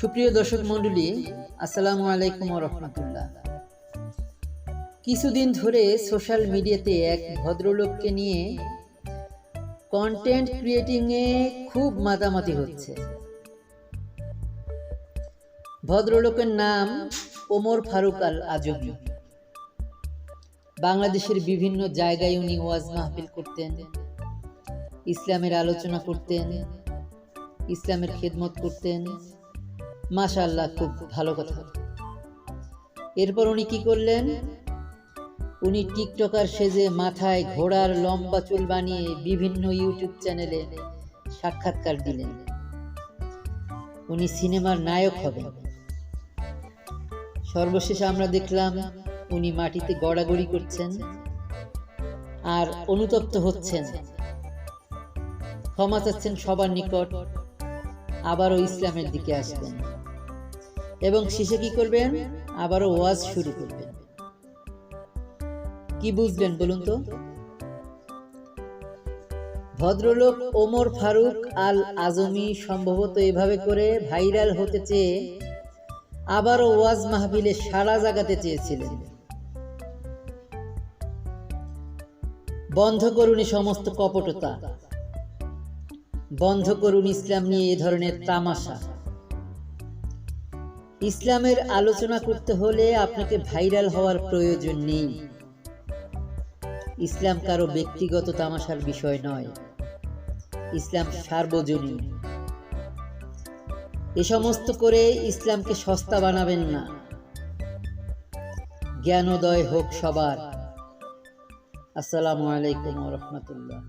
সুপ্রিয় দর্শক মণ্ডলী, আসসালামু আলাইকুম রহমতুল্লাহ। কিছুদিন ধরে সোশ্যাল মিডিয়াতে এক ভদ্রলোককে নিয়ে কন্টেন্ট ক্রিয়েটিংয়ে খুব মাতামাতি হচ্ছে। ভদ্রলোকের নাম ওমর ফারুক আল আজমি। বাংলাদেশের বিভিন্ন জায়গায় উনি ওয়াজ মাহফিল করতেন, ইসলামের আলোচনা করতেন, ইসলামের খেদমত করতেন মাশাআল্লাহ, খুব ভালো কথা। এরপর উনি কি করলেন? উনি টিকটকার সেজে মাথায় ঘোড়ার লম্বা চুল বানিয়ে বিভিন্ন ইউটিউব চ্যানেলে সাক্ষাৎকার দিলেন। উনি সিনেমার নায়ক হবেন। সর্বশেষে আমরা দেখলাম উনি মাটিতে গড়াগড়ি করছেন আর অনুতপ্ত হচ্ছেন। ক্ষমা চাচ্ছেন সবার নিকট, আবারও ইসলামের দিকে আসবেন। এবং শেষে কি করবেন? আবারও ওয়াজ শুরু করবেন। কি বুঝলেন বলুন তো? ভদ্রলোক ওমর ফারুক আল আজমি সম্ভবত এভাবে করে ভাইরাল হতে চেয়ে আবারও ওয়াজ মাহফিলে সারা জাগাতে চেয়েছিলেন। বন্ধ করুন সমস্ত কপটতা। বন্ধ করুন ইসলাম নিয়ে এ ধরনের তামাশা। ইসলামের আলোচনা করতে হলে আপনাকে ভাইরাল হওয়ার প্রয়োজন নেই। ইসলাম কারও ব্যক্তিগত তামাশার বিষয় নয়। ইসলাম সার্বজনীন। এ সমস্ত করে ইসলামকে সস্তা বানাবেন না। জ্ঞানোদয় হোক সবার। আসসালামু আলাইকুম রহমতুল্লাহ।